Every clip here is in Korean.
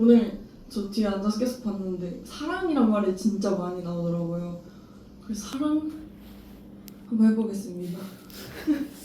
오늘 저 뒤에 앉아서 계속 봤는데 사랑이란 말이 진짜 많이 나오더라고요. 그래서 사랑 한번 해보겠습니다.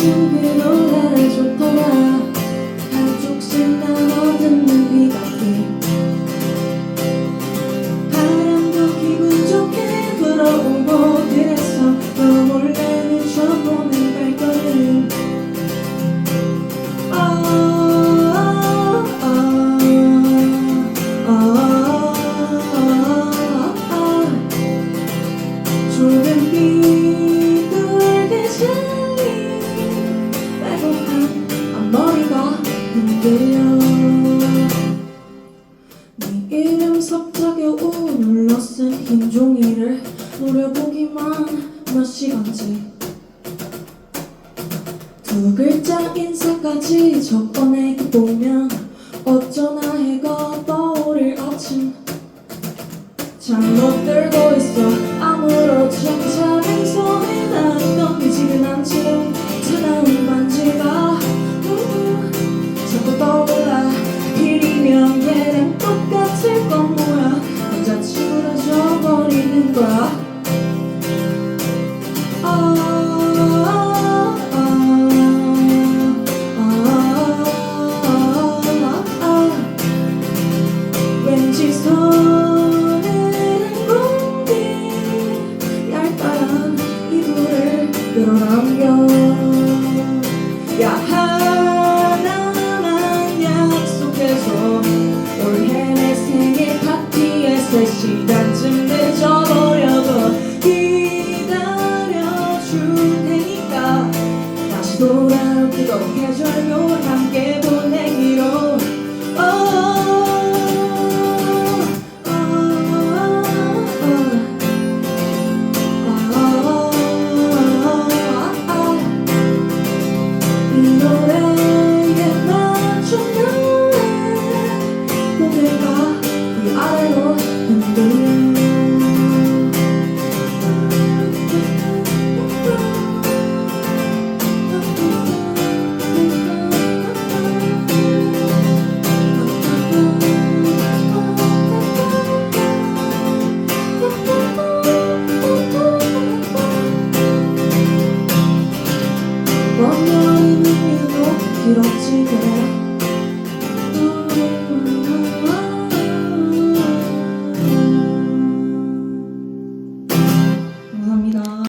알려 네 이름 섭작여우 눌러 쓴흰 종이를 노려보기만 몇 시간째. 두 글자 인사까지 적어내기 보면 어쩌나 해가 떠오를 아침. 잠못 들고 있어 끌어당겨 야 하나만 약속해줘 올해 내 생일 파티에 세 시간쯤 늦어버려도 기다려줄 테니까 다시 돌아올 그도 계절도 함 고개가 위아래로. 뻔뻔히 눈이도 길었지 그래